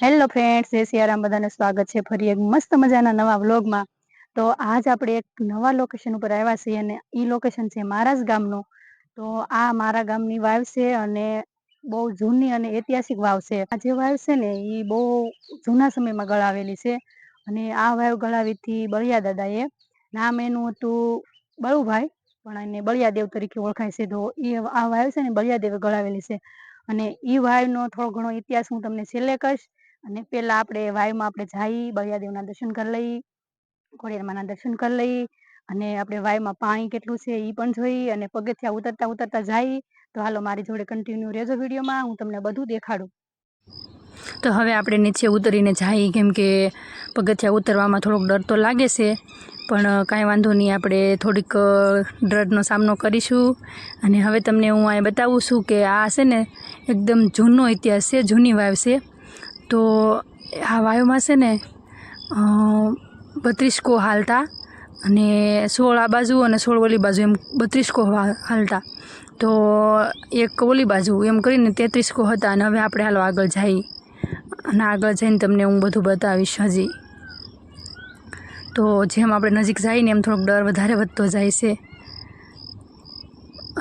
Hello friends જય સિયારામ, બધાને સ્વાગત છે ફરી એક મસ્ત મજાના નવા વ્લોગમાં. તો આજ આપણે એક નવા લોકેશન ઉપર આવ્યા છીએ અને એ લોકેશન છે મારા જ ગામનું. તો આ મારા ગામની વાવ છે અને બહુ જૂની અને ઐતિહાસિક વાવ છે. આ જે વાવ છે ને એ બહુ જૂના સમયમાં ગળાવેલી છે અને આ વાવ ગળાવીથી બળિયા દાદાએ નામ એનું હતું બળુભાઈ, પણ એને બળિયાદેવ તરીકે ઓળખાય છે. તો એ આ વાવ છે ને બળિયાદેવે ગળાવેલી છે. અને એ વાવનો થોડો ઘણો ઇતિહાસ હું તમને છેલ્લે કહીશ. અને પેલા આપણે વાયુમાં આપણે જઈ, બળિયાદેવના દર્શન કરી લઈ, ખોડિયારમાંના દર્શન કરી લઈ, અને આપણે વાયુમાં પાણી કેટલું છે એ પણ જોઈ, અને પગથિયા ઉતરતા ઉતરતા જઈ, તો હાલો મારી જોડે કન્ટિન્યુ રહેજો વિડીયોમાં હું તમને બધું દેખાડું. તો હવે આપણે નીચે ઉતરીને જઈએ કેમ કે પગથિયા ઉતરવામાં થોડોક ડર તો લાગે છે, પણ કાંઈ વાંધો નહીં, આપણે થોડીક ડરનો સામનો કરીશું. અને હવે તમને હું અહીં બતાવું છું કે આ છે ને, એકદમ જૂનો ઇતિહાસ છે, જૂની વાવ છે. તો આ વાયુમાં છે ને બત્રીસ કો હાલતા અને સોળ આ બાજુ અને સોળ ઓલી બાજુ એમ બત્રીસ કો હાલતા. તો એક ઓલી બાજુ એમ કરીને તેત્રીસ કો હતા અને હવે આપણે હાલો આગળ જઈએ. અને આગળ જઈને તમને હું બધું બતાવીશ હજી. તો જેમ આપણે નજીક જઈએ ને એમ થોડોક ડર વધારે વધતો જાય છે.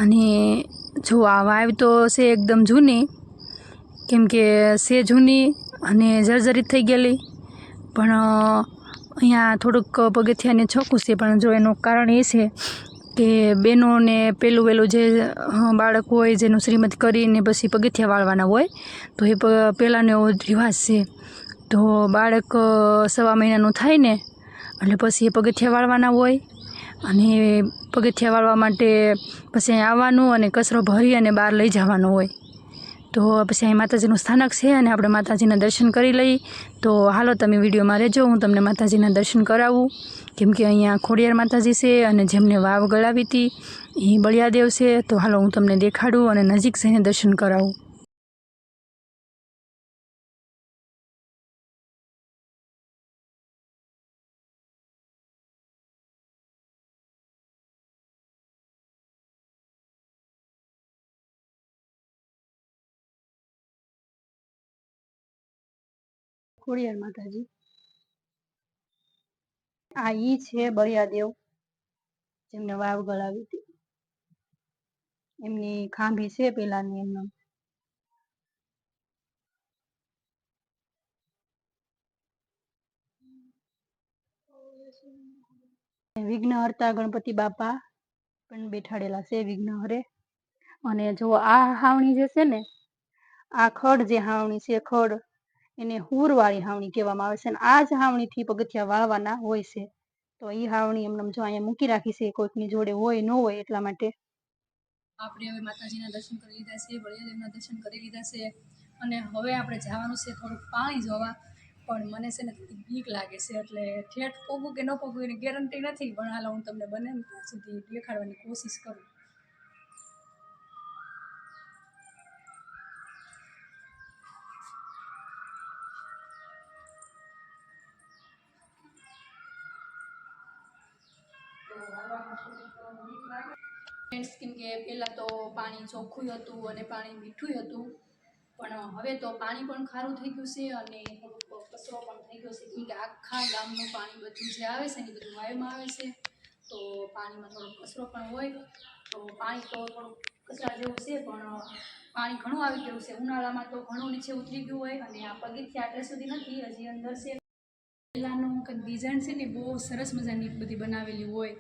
અને જો આ વાવ તો છે એકદમ જૂની. કેમ કે છે જૂની અને જર્જરિત થઈ ગયેલી. પણ અહીંયા થોડુંક પગથિયાને છોકું છે, પણ જો એનું કારણ એ છે કે બહેનોને પેલું વહેલું જે બાળક હોય, જેનું શ્રીમત કરીને પછી પગથિયા વાળવાના હોય, તો એ પહેલાંનો એવો રિવાજ છે. તો બાળક સવા મહિનાનું થાય ને, એટલે પછી એ પગથિયા વાળવાના હોય. અને પગથિયા વાળવા માટે પછી અહીંયા આવવાનું અને કચરો ભરી અને બહાર લઈ જવાનો હોય. તો પછી અહીં માતાજીનું સ્થાનક છે અને આપણે માતાજીના દર્શન કરી લઈ. તો હાલો તમે વિડીયોમાં રહેજો, હું તમને માતાજીના દર્શન કરાવું. કેમ કે અહીંયા ખોડિયાર માતાજી છે અને જેમને વાવ ગળાવી હતી, એ બળિયાદેવ છે. તો હાલો હું તમને દેખાડું અને નજીક જઈને દર્શન કરાવું. ખોડિયાર માતાજી. આ ઈ છે બળિયાદેવ, જેમને વાવ ગળાવી હતી. એમની ખાંભી છે પેલાની એમનો. વિઘ્નહર્તા ગણપતિ બાપા પણ બેઠાડેલા છે વિઘ્નહરે અને જો આ હાવણી જે છે ને, આ ખડ જે હાવણી છે ખડ એને હૂરવાળી હાવણી કહેવામાં આવે છે અને આ જ હાવણીથી પગથિયા વાળવાના હોય છે. તો એ હાવણી એમને જો અહીંયા મૂકી રાખી છે, કોઈકની જોડે હોય, ન હોય એટલા માટે. આપણે હવે માતાજીના દર્શન કરી લીધા છે બળિયાદેવના દર્શન કરી લીધા છે અને હવે આપણે જવાનું છે થોડુંક પાણી જોવા. પણ મને છે ને થોડીક બીક લાગે છે, એટલે ઠેઠ પોગું કે ન પોગું એની ગેરંટી નથી. પણ હાલ હું તમને બને ત્યાં સુધી દેખાડવાની કોશિશ કરું. ફ્રેન્ડ્સ કેમ કે પહેલાં તો પાણી ચોખ્ખું હતું અને પાણી મીઠું હતું. પણ હવે તો પાણી પણ ખારું થઈ ગયું છે અને કચરો પણ થઈ ગયો છે. કેમ કે આખા ગામનું પાણી બધું જે આવે છે ને બધું વાયુમાં આવે છે. તો પાણીમાં થોડોક કચરો પણ હોય. તો પાણી તો થોડુંક કચરા જેવું છે, પણ પાણી ઘણું આવી ગયું છે. ઉનાળામાં તો ઘણું નીચે ઉતરી ગયું હોય અને આ પગથિયા આટલે સુધી નથી. હજી અંદર છે. પહેલાંનું કંઈક ડિઝાઇન છે ને બહુ સરસ મજાની બધી બનાવેલી હોય.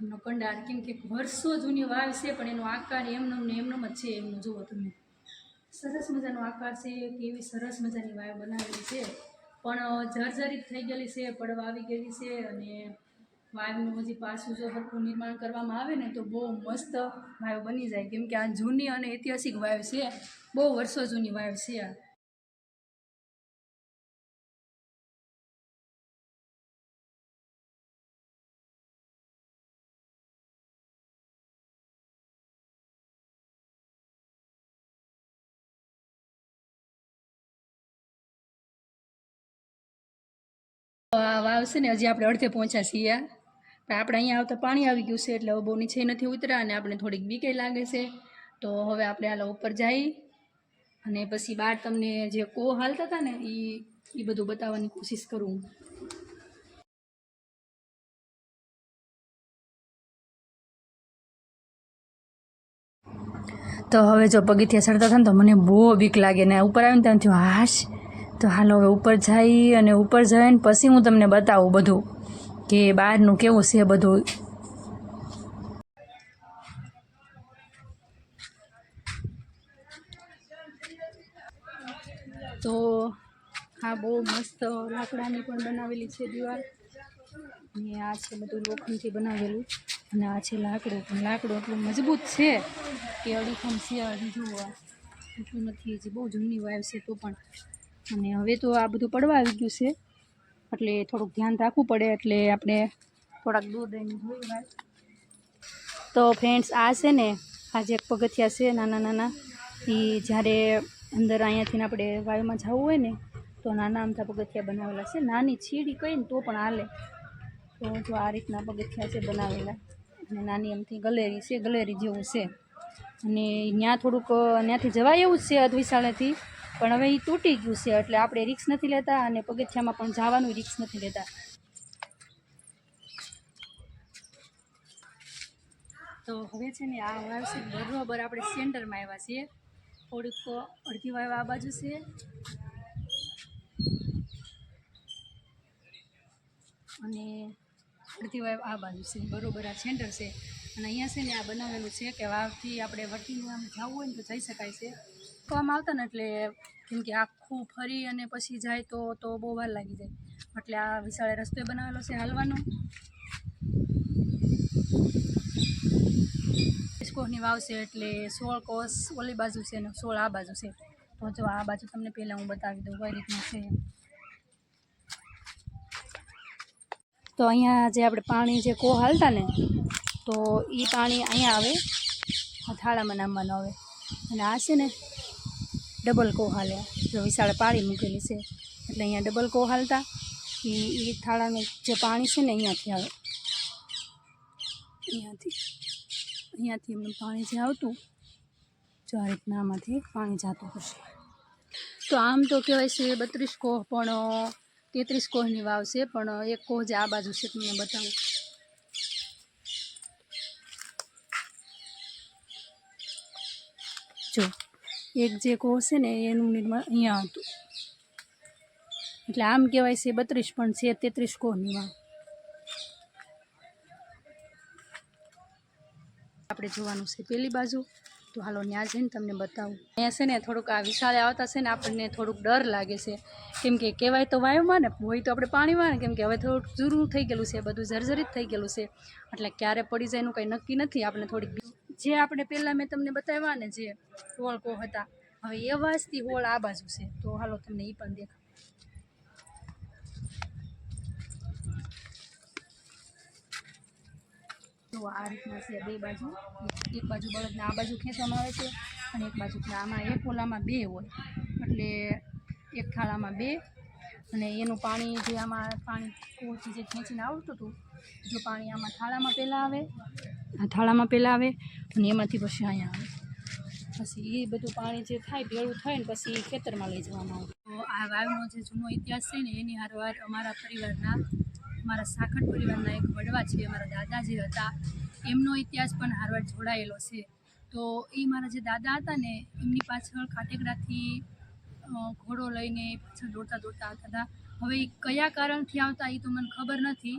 એમનો કંડાર કેમ કે વર્ષો જૂની વાવ છે, પણ એનો આકાર એમનો ને એમનો જ છે એમનો, જુઓ તમે. સરસ મજાનો આકાર છે, કેવી સરસ મજાની વાવ બનાવેલી છે. પણ જર્જરિત થઈ ગયેલી છે, પડવા આવી ગયેલી છે અને વાવનું હજી પાછું જો સરખું નિર્માણ કરવામાં આવે ને તો બહુ મસ્ત વાયુ બની જાય. કેમ કે આ જૂની અને ઐતિહાસિક વાયુ છે. બહુ વર્ષો જૂની વાયુ છે આ. આ વાવ ને હજી આપણે અડધે પહોંચ્યા છીએ. પણ આપણે અહીંયા આવતા પાણી આવી ગયું છે એટલે હવે બહુ નીચે નથી ઉતર્યા અને આપણે થોડીક બીકે લાગે છે. તો હવે આપણે આલા ઉપર જઈ અને પછી બહાર તમને જે કો હાલતા હતા ને એ એ બધું બતાવવાની કોશિશ કરું. તો હવે જો પગથિયા ચડતા હતા ને તો મને બહુ બીક લાગે ને ઉપર આવીને ત્યાં થયું, હાશ. તો હાલો હવે ઉપર જઈ અને ઉપર જઈને પછી હું તમને બતાવું બધું કે બહારનું કેવું છે બધું. તો હા, બહુ મસ્ત લાકડાની પણ બનાવેલી છે દિવાલ. અને આ છે બધું લોખંડથી બનાવેલું. અને આ છે લાકડું. પણ લાકડું એટલું મજબૂત છે કે અડીખમ છે અડી જોવા એટલું નથી, હજી બહુ જૂની વાવ છે તો પણ. અને હવે તો આ બધું પડવા આવી ગયું છે. એટલે થોડુંક ધ્યાન રાખવું પડે એટલે આપણે થોડાક દૂર રહીને જોઈ વાવ તો ફ્રેન્ડ્સ આ છે ને, આ જે પગથિયા છે, નાના નાના એ જ્યારે અંદર અહીંયાથી આપણે વાયુમાં જવું હોય ને, તો નાના અમથા પગથિયા બનાવેલા છે. નાની છીડી કહીએ ને તો પણ હાલે. તો જો આ રીતના પગથિયા છે બનાવેલા. અને નાની અમથી ગલેરી છે, ગલેરી જેવું છે. અને ત્યાં થોડુંક ત્યાંથી જવાય એવું જ છે અધવિશાળેથી. પણ હવે એ તૂટી ગયું છે, એટલે આપણે રિક્સ નથી લેતા અને પગથિયામાં પણ જવાનું રિક્સ નથી લેતા. તો હવે છે ને આ વાવ છે બરોબર આપણે સેન્ટરમાં આવ્યા છીએ. થોડીક અડધી વાવ આ બાજુ છે. અને અડધી વાવ આ બાજુ છે, બરોબર આ સેન્ટર છે. અને અહીંયા છે ને આ બનાવેલું છે કે વાવથી આપણે વર્કિંગ આમ જવું હોય ને તો જઈ શકાય છે. તો આવતા ને એટલે કેમ કે આખું ફરી અને પછી જાય તો તો બહુ વાર લાગી જાય. એટલે આ વિશાળે રસ્તો બનાવેલો છે હાલવાનો. કોહની વાવ છે એટલે સોળ કોસ ઓલી બાજુ છે ને સોળ આ બાજુ છે. તો જો આ બાજુ તમને પહેલાં હું બતાવી દઉં કઈ રીતનું છે. તો અહીંયા જે આપણે પાણી જે કો હાલતા ને, તો એ પાણી અહીંયા આવે. થાળામાં નામવાનું આવે. અને આ છે ને ડબલ કો હાલ્યા જો વિશાળ પાળી મૂકેલી છે. એટલે અહીંયા ડબલ કો હાલતા એ થાળાનું જે પાણી છે ને અહીંયાથી આવે. અહીંયાથી. અહીંયાથી એમનું પાણી જે આવતું, જો આ રીતના આમાંથી પાણી જતું હશે. તો આમ તો કહેવાય છે બત્રીસ કોહ, પણ તેત્રીસ કોહની વાવ છે, પણ એક કોહ જે આ બાજુ છે તમને બતાવું. જો એક જે કોહ છે ને, એનું નિર્માણ અહીંયા હતું એટલે આમ કહેવાય છે બત્રીસ, પણ છે તેત્રીસ કોહની વાવ આપણે જોવાનું છે પેલી બાજુ. તો હાલો ત્યાં જઈને તમને બતાવું. અહીંયા છે ને થોડુંક આ વિશાળે આવતા છે ને, આપણને થોડુંક ડર લાગે છે. કેમ કે કહેવાય તો વાયુમાં ને, હોય તો આપણે પાણીમાં ને, કેમ કે હવે થોડુંક જૂરું થઈ ગયેલું છે, બધું જર્જરિત થઈ ગયેલું છે. એટલે ક્યારે પડી જાય એનું કંઈ નક્કી નથી, આપણે થોડીક જે આપણે પહેલાં મેં તમને બતાવ્યા ને જે હોળકો હતા, હવે એ વાસથી હોળ આ બાજુ છે. તો હાલો તમને એ પણ દેખાય તો આ રીતના છે બે બાજુ. એક બાજુ બળદને આ બાજુ ખેંચવામાં આવે છે અને એક બાજુ આમાં એક ઓલામાં બે હોય. એટલે એક થાળામાં બે અને એનું પાણી જે આમાં પાણી કોચી જે ખેંચીને આવતું હતું, જો પાણી આમાં થાળામાં પહેલાં આવે આ થાળામાં પહેલાં આવે અને એમાંથી પછી અહીંયા આવે. પછી એ બધું પાણી જે થાય ભેળું થાય ને પછી ખેતરમાં લઈ જવામાં આવે. તો આ વાવનો જે જૂનો ઇતિહાસ છે ને, એની હારવાર અમારા પરિવારના મારા સાખટ પરિવારના એક વડવા છે મારા દાદાજી હતા, એમનો ઇતિહાસ પણ હારવાર જોડાયેલો છે. તો એ મારા જે દાદા હતા ને, એમની પાછળ ખાટેકડાથી ઘોડો લઈને પાછળ દોડતા દોડતા આવતા હતા. હવે એ કયા કારણથી આવતા એ તો મને ખબર નથી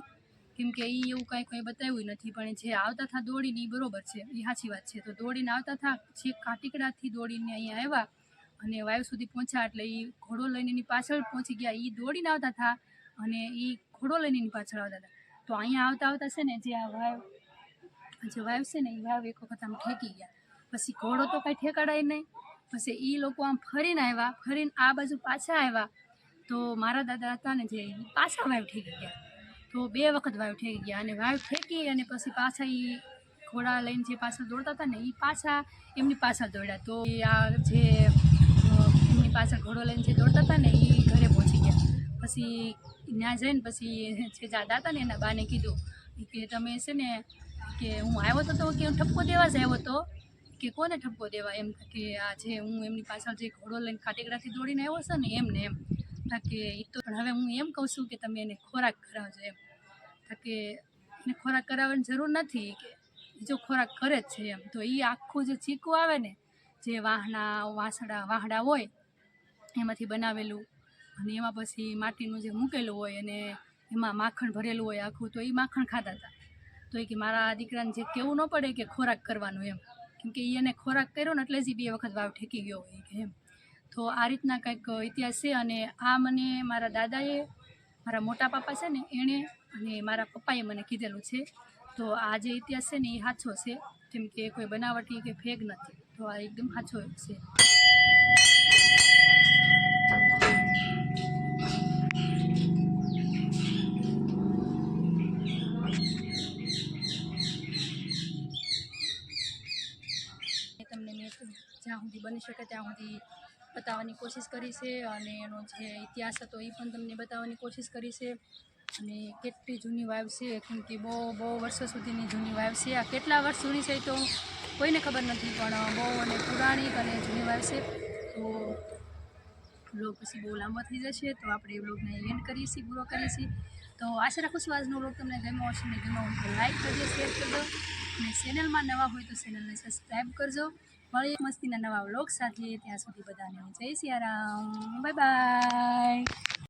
કેમ કે એ એવું કાંઈ કોઈ બતાવ્યું નથી, પણ જે આવતા હતા દોડીને એ બરોબર છે એ સાચી વાત છે. તો દોડીને આવતા હતા જે કાટીકડાથી દોડીને અહીંયા આવ્યા અને વાયુ સુધી પહોંચ્યા, એટલે એ ઘોડો લઈને એની પાછળ પહોંચી ગયા. એ દોડીને આવતા હતા અને એ ઘોડો લઈને એની પાછળ આવતા હતા તો અહીંયા આવતા આવતા છે ને, જે આ વાવ જે વાવ છે ને એ વાવ એક વખત આમ ઠેકી ગયા. પછી ઘોડો તો કાંઈ ઠેકાડાય નહીં. પછી એ લોકો આમ ફરીને આવ્યા, ફરીને આ બાજુ પાછા આવ્યા. તો મારા દાદા હતા ને, જે પાછા વાવ ઠેકી ગયા. તો બે વખત વાયુ ઠેકી ગયા અને વાયુ ઠેકી અને પછી પાછા એ ઘોડા લઈને જે પાછળ દોડતા હતા ને એ પાછા એમની પાછળ દોડ્યા. તો એ આ જે એમની પાછળ ઘોડો લઈને જે દોડતા હતા ને એ ઘરે પહોંચી ગયા. પછી ત્યાં જઈને પછી જે દાદા હતા ને, એના બાને કીધું કે તમે છે ને, કે હું આવ્યો તો તો કે હું ઠપકો દેવા જ આવ્યો તો, કે કોને ઠપકો દેવા એમ, કે આ જે હું એમની પાછળ જે ઘોડો લઈને ખાટેકડાથી દોડીને આવ્યો છે ને, એમને એમ. કે એ તો પણ હવે હું એમ કહું છું કે તમે એને ખોરાક કરાવજો એમ. કે એને ખોરાક કરાવવાની જરૂર નથી કે જો ખોરાક કરે જ છે એમ. તો એ આખું જે ચીકું આવે ને, જે વાહના વાસણા, વાહડા હોય, એમાંથી બનાવેલું અને એમાં પછી માટીનું જે મૂકેલું હોય અને એમાં માખણ ભરેલું હોય આખું, તો એ માખણ ખાતા હતા તો એ કે મારા દીકરાને જે કહેવું ન પડે કે ખોરાક કરવાનું એમ. કેમ કે એને ખોરાક કર્યો ને એટલે જ બે વખત વાવ ઠેકી ગયો હોય કે એમ. તો આ રીતના કંઈક ઇતિહાસ છે અને આ મને મારા દાદાએ, મારા મોટા પાપા છે ને, એણે અને મારા પપ્પાએ મને કીધેલું છે. તો આ જે ઇતિહાસ છે ને, એ સાચો છે. કેમ કે કોઈ બનાવટી કે ફેક નથી. તો આ એકદમ સાચો છે. તમને મેં જ્યાં સુધી બની શકે ત્યાં સુધી બતાવવાની કોશિશ કરી છે અને એનો જે ઇતિહાસ હતો એ પણ તમને બતાવવાની કોશિશ કરી છે. અને કેટલી જૂની વાઈવ છે, કેમ કે બહુ બહુ વર્ષો સુધીની જૂની વાઈવ છે. આ કેટલા વર્ષ જૂની છે તો કોઈને ખબર નથી, પણ બહુ અને પુરાણિક અને જૂની વાવ છે. તો બ્લોગ પછી બહુ લાંબો થઈ જશે, તો આપણે એ બ્લોગને એન્ડ કરીએ છીએ, પૂરો કરીએ છીએ. તો આશા રાખું છું આજનો બ્લોગ તમને ગમ્યો હશે. ને ગમ્યો હોય તો લાઈક કરજો શેર કરજો. અને ચેનલમાં નવા હોય તો ચેનલને સબસ્ક્રાઈબ કરજો. મળીએ મસ્તીના નવા વ્લોગ સાથે. ત્યાં સુધી બધાને જય સિયારામ. Bye bye.